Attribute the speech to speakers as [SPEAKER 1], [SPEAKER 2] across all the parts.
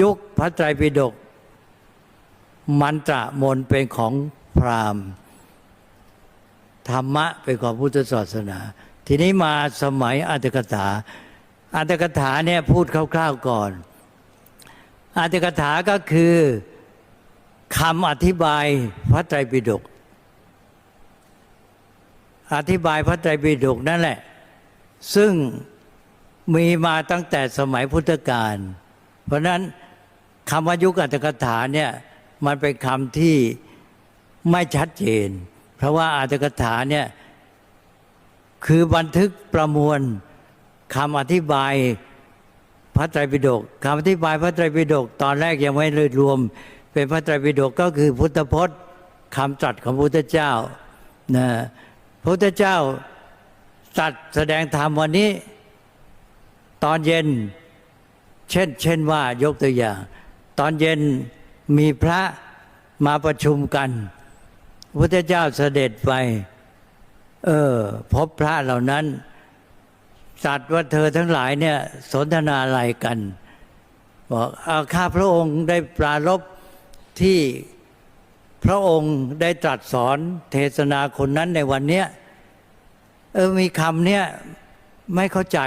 [SPEAKER 1] ยุคพระไตรปิฎกมันตระมนเป็นของพราหมณ์ ธรรมะเป็นของพุทธศาสนา ทีนี้มาสมัยอัตถกถาอัตถกถาเนี่ยพูดคร่าวๆก่อนอัตถกถาก็คือคำอธิบายพระไตรปิฎกอธิบายพระไตรปิฎกนั่นแหละ ซึ่งมีมาตั้งแต่สมัยพุทธกาลเพราะนั้น คำว่ายุคอัตถกถาเนี่ยมันเป็นคำที่ไม่ชัดเจน เพราะว่าอัตถกถาเนี่ยคือบันทึกประมวลคำอธิบายพระไตรปิฎกคำอธิบายพระไตรปิฎกตอนแรกยังไม่เลยรวม เป็นพระไตรปิฎกก็คือพุทธพจน์คำตรัสของพุทธเจ้านะพระพุทธเจ้าตรัสแสดงธรรมวันนี้ ตอนเย็น เช่น เช่นว่ายกตัวอย่าง ตอนเย็นมีพระมาประชุมกันพระพุทธเจ้าเสด็จไป เออ พบพระเหล่านั้นสัตว์ว่าเธอทั้งหลายเนี่ย สนทนาอะไรกันบอกเอาข้าพระองค์ได้ปรารบที่พระองค์ได้ตรัสสอนเทศนาคนนั้นในวันเนี้ยเออมีคำเนี้ยไม่เข้าใจ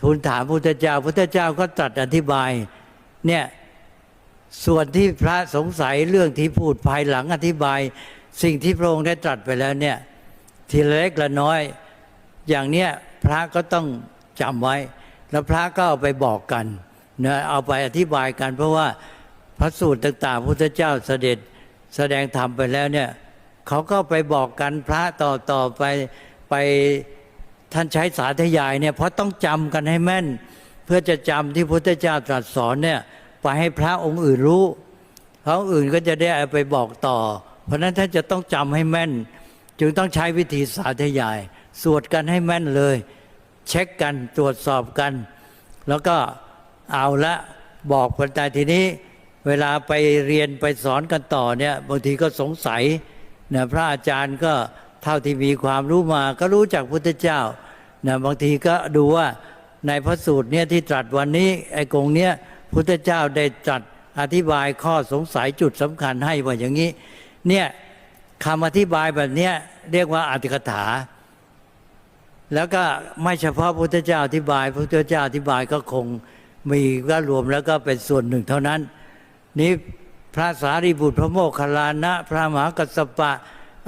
[SPEAKER 1] ทูลถามพุทธเจ้าพุทธเจ้าก็ตรัสอธิบาย เนี่ยส่วนที่พระสงสัยเรื่องที่พูดภายหลังอธิบาย สิ่งที่พระองค์ได้ตรัสไปแล้วเนี่ยทีละเล็กละน้อย อย่างเนี้ยพระก็ต้องจำไว้ แล้วพระก็เอาไปบอกกันนะเอาไปอธิบายกัน เพราะว่าพระสูตรต่างๆพุทธเจ้าเสด็จแสดงธรรมไปแล้วเนี่ยเขาก็ไปบอกกันพระต่อต่อไปไปท่านใช้สาธยายเนี่ยเพราะต้องจำกันให้แม่น เพื่อจะจำที่พุทธเจ้าตรัสสอนเนี่ยไปให้พระองค์อื่นรู้พระองค์อื่นก็จะได้ไปบอกต่อ เพราะนั้นท่านจะต้องจำให้แม่น จึงต้องใช้วิธีสาธยาย สวดกันให้แม่นเลย เช็คกันตรวจสอบกัน แล้วก็เอาละบอกกันแต่ทีนี้ เวลาไปเรียนไปสอนกันต่อเนี่ยบางทีก็สงสัยนะพระอาจารย์ก็เท่าที่มีความรู้มาก็รู้จากพุทธเจ้านะบางทีก็ดูว่า ในพระสูตรเนี่ยที่ตรัสวันนี้ไอ้กงเนี้ยพุทธเจ้าได้ตรัสอธิบายข้อสงสัยจุดสำคัญให้ว่าอย่างนี้ เนี่ยคำอธิบายแบบเนี้ยเรียกว่าอธิกถา แล้วก็ไม่เฉพาะพุทธเจ้าอธิบายพระพุทธเจ้าอธิบายก็คงมีก็รวมแล้วก็เป็นส่วนหนึ่งเท่านั้น นี้พระสารีบุตรพระโมคคัลลานะ พระมหากัสสปะ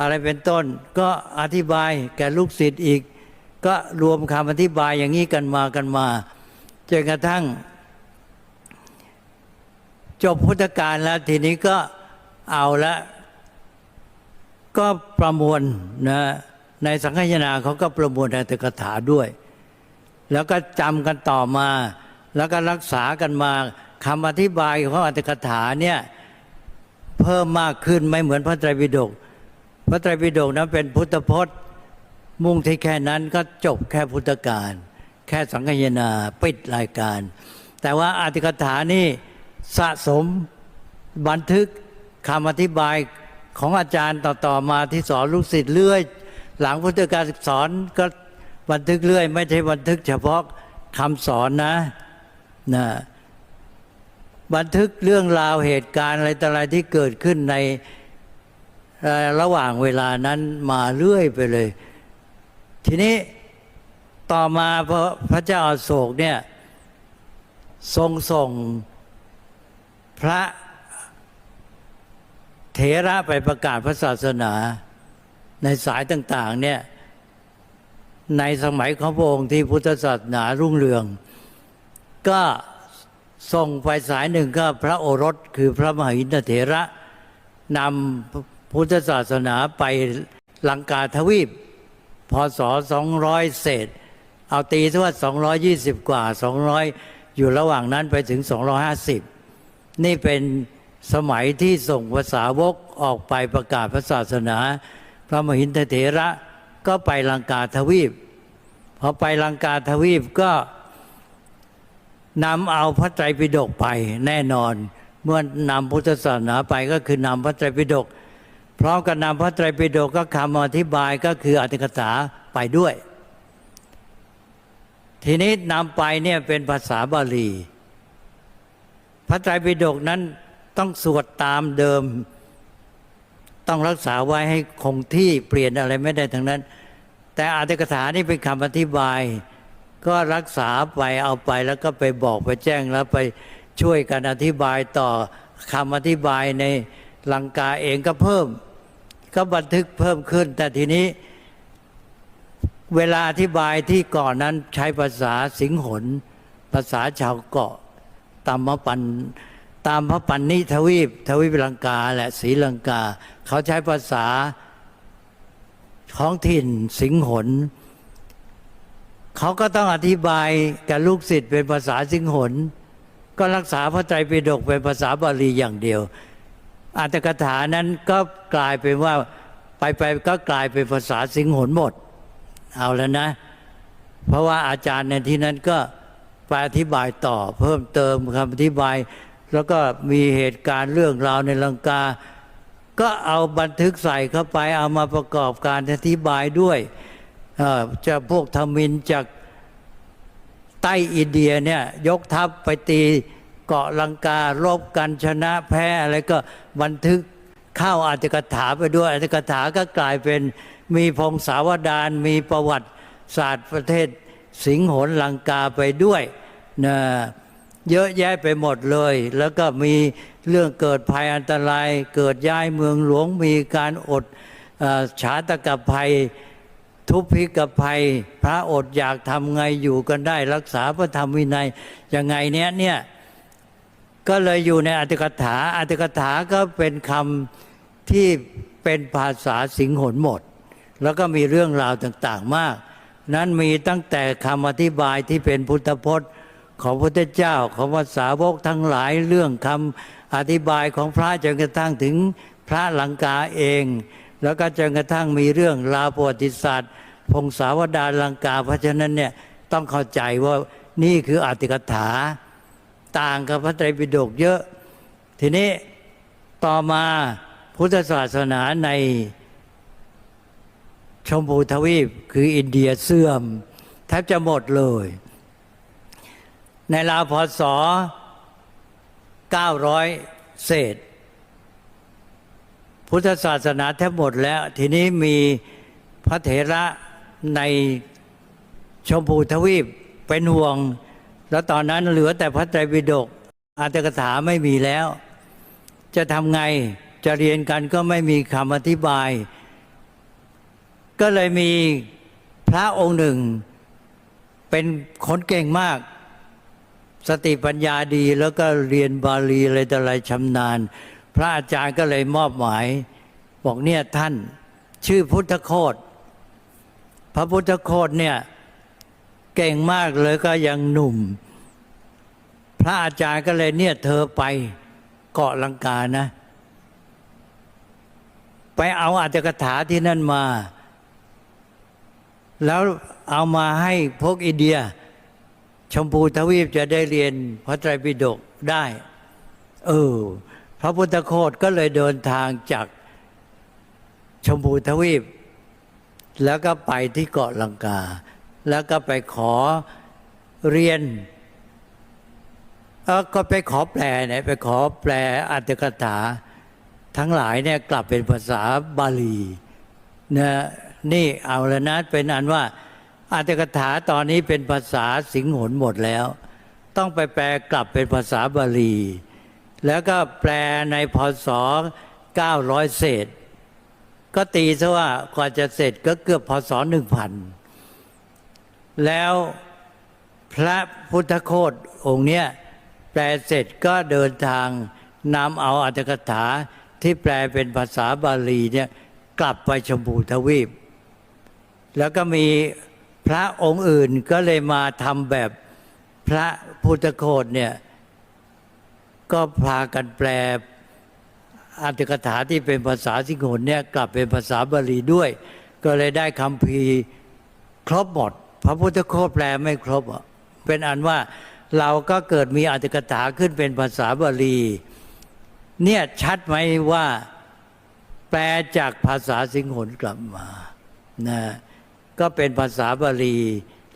[SPEAKER 1] อะไรเป็นต้น ก็อธิบายแก่ลูกศิษย์อีก ก็รวมคำอธิบายอย่างนี้กันมากันมาจนกระทั่ง จบพุทธกาลแล้วทีนี้ก็เอาละก็ประมวลนะในสังฆยนาเขาก็ประมวลในตกถาด้วย แล้วก็จำกันต่อมา แล้วก็รักษากันมาคำอธิบายของอัตถกถาเนี่ยเพิ่มมากขึ้นไม่เหมือนพระไตรปิฎกพระไตรปิฎกนั้นเป็นพุทธพจน์ มุ่งที่แค่นั้นก็จบแค่พุทธการแค่สังฆยนาปิดรายการ แต่ว่าอัตถกถานี่สะสมบันทึกคำอธิบายของอาจารย์ต่อๆมาที่สอนลูกศิษย์เรื่อย หลังพุทธการสอนก็บันทึกเรื่อย ไม่ใช่บันทึกเฉพาะคำสอนนะนะบันทึกเรื่องราวเหตุการณ์อะไรต่ออะไรที่เกิดขึ้นในระหว่างเวลานั้นมาเรื่อยไปเลย ทีนี้ต่อมาพระพระเจ้าอาโศกเนี่ยทรงส่งพระเถระไปประกาศพระศาสนา ในสายต่าง ๆ เนี่ยในสมัยของพระองค์ที่พุทธศาสนารุ่งเรือง ก็ส่งไปสายหนึ่งก็พระโอรสคือพระมหินเถระนำพุทธศาสนาไปลังกาทวีป พศ200 เศษ เอาตีซะว่า 220 กว่า 200 อยู่ระหว่างนั้นไปถึง 250 นี่เป็นสมัยที่ส่งภาษาวกออกไปประกาศพระศาสนา พระมหินทเถระก็ไปลังกาทวีปพอไปลังกาทวีปก็นำเอาพระไตรปิฎกไปแน่นอน เมื่อนำพุทธศาสนาไปก็คือนำพระไตรปิฎก ร้อมกับนำพระไตรปิฎกก็คำอธิบายก็คืออธิกถาไปด้วย ทีนี้นำไปเนี่ยเป็นภาษาบาลี พระไตรปิฎกนั้นต้องสวดตามเดิม ต้องรักษาไว้ให้คงที่เปลี่ยนอะไรไม่ได้ทั้งนั้น แต่อาตกถานี่เป็นคำอธิบาย ก็รักษาไปเอาไปแล้วก็ไปบอกไปแจ้งแล้วไปช่วยกันอธิบายต่อคำอธิบายในลังกาเองก็เพิ่ม ก็บันทึกเพิ่มขึ้น แต่ทีนี้ เวลาอธิบายที่ก่อนนั้นใช้ภาษาสิงหน ภาษาชาวเกาะตามมปันตามพระปันนิทวีปทวีปลังกาและศรีลังกา เขาใช้ภาษาท้องถิ่นสิงหน เขาก็ต้องอธิบายกับลูกศิษย์เป็นภาษาสิงหน ก็รักษาพระไตรปิฎกเป็นภาษาบาลีอย่างเดียว อัตถกถานั้นก็กลายเป็นว่าไปไปก็กลายเป็นภาษาสิงหนหมด เอาแล้วนะ เพราะว่าอาจารย์ในที่นั้นก็ไปอธิบายต่อเพิ่มเติมคำอธิบาย แล้วก็มีเหตุการณ์เรื่องราวในลังกา ก็เอาบันทึกใส่เข้าไปเอามาประกอบการอธิบายด้วยจะพวกทมินจากใต้อินเดียเนี่ยยกทัพไปตี เกาะลังการบกันชนะแพ้อะไรก็บันทึกเข้าอาจกถาไปด้วยอาจกถาก็กลายเป็นมีพงศาวดารมีประวัติศาสตร์ประเทศสิงหนลังกาไปด้วยนะเยอะแยะไปหมดเลย แล้วก็มีเรื่องเกิดภัยอันตราย เกิดย้ายเมืองหลวงมีการอดอฉาตกภัย ทุพพิกภัย พระอดอยากทำไงอยู่กันได้ รักษาพระธรรมวินัยยังไงเนี้ยเนี่ย ก็เลยอยู่ในอัตถกถาอัตถกถาก็เป็นคำที่เป็นภาษาสิงหนหมด แล้วก็มีเรื่องราวต่างๆมาก นั้นมีตั้งแต่คำอธิบายที่เป็นพุทธพจน์ของพระพุทธเจ้าของภาษาวกทั้งหลายเรื่องคำอธิบายของพระจนกระทั่งถึงพระหลังกาเอง แล้วก็จนกระทั่งมีเรื่องราวประวัติศาสตร์ พงศาวดารลังกา เพราะฉะนั้นเนี่ยต้องเข้าใจว่านี่คืออัติกถา ต่างกับพระไตรปิฎกเยอะ ทีนี้ต่อมาพุทธศาสนาในชมพูทวีปคืออินเดียเสื่อมแทบจะหมดเลย ในราวพศ900 เศษ พุทธศาสนาแทบหมดแล้ว ทีนี้มีพระเถระในชมพูทวีปเป็นห่วง แล้วตอนนั้นเหลือแต่พระไตรปิฎกอาตถกถาไม่มีแล้ว จะทำไงจะเรียนกันก็ไม่มีคำอธิบาย ก็เลยมีพระองค์หนึ่ง เป็นคนเก่งมาก สติปัญญาดีแล้วก็เรียนบาลีอะไรต่ออะไรชำนาญ พระอาจารย์ก็เลยมอบหมาย บอกเนี่ยท่านชื่อพุทธโคตพระพุทธโคตเนี่ยเก่งมากเลยก็ยังหนุ่ม พระอาจารย์ก็เลยเนี่ยเธอไปเกาะลังกานะ ไปเอาอัตถกถาที่นั่นมา แล้วเอามาให้พวกอินเดีย ชมพูทวีปจะได้เรียนพระไตรปิฎกได้ เออ พระพุทธโคตก็เลยเดินทางจากชมพูทวีป แล้วก็ไปที่เกาะลังกา แล้วก็ไปขอเรียน เออก็ไปขอแปลเนี่ยไปขอแปลอัตถกถา ทั้งหลายเนี่ยกลับเป็นภาษาบาลีนะนี่เอาแล้วนะเป็นอันว่าอัตถกถาตอนนี้เป็นภาษาสิงหนหมดแล้ว ต้องไปแปลกลับเป็นภาษาบาลี แล้วก็แปลในพศ900 เศษ ก็ตีซะว่ากว่าจะเสร็จก็เกือบพศ1000 แล้วพระพุทธโคตองค์เนี้ย แปลเสร็จก็เดินทางนำเอาอัตถกถาที่แปลเป็นภาษาบาลีเนี่ยกลับไปชมพูทวีป แล้วก็มีพระองค์อื่นก็เลยมาทำแบบพระพุทธโคตเนี่ยก็พากันแปลอัตถกถาที่เป็นภาษาสิงหนเนี่ยกลับเป็นภาษาบาลีด้วย ก็เลยได้คำพีครบหมด พระพุทธโคตแปลไม่ครบอะเป็นอันว่า เราก็เกิดมีอัตถกถาขึ้นเป็นภาษาบาลี เนี่ยชัดไหมว่าแปลจากภาษาสิงหนกลับมานะก็เป็นภาษาบาลี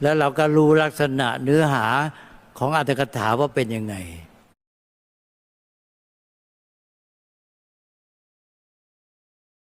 [SPEAKER 1] แล้วเราก็รู้ลักษณะเนื้อหาของอัตถกถาว่าเป็นยังไง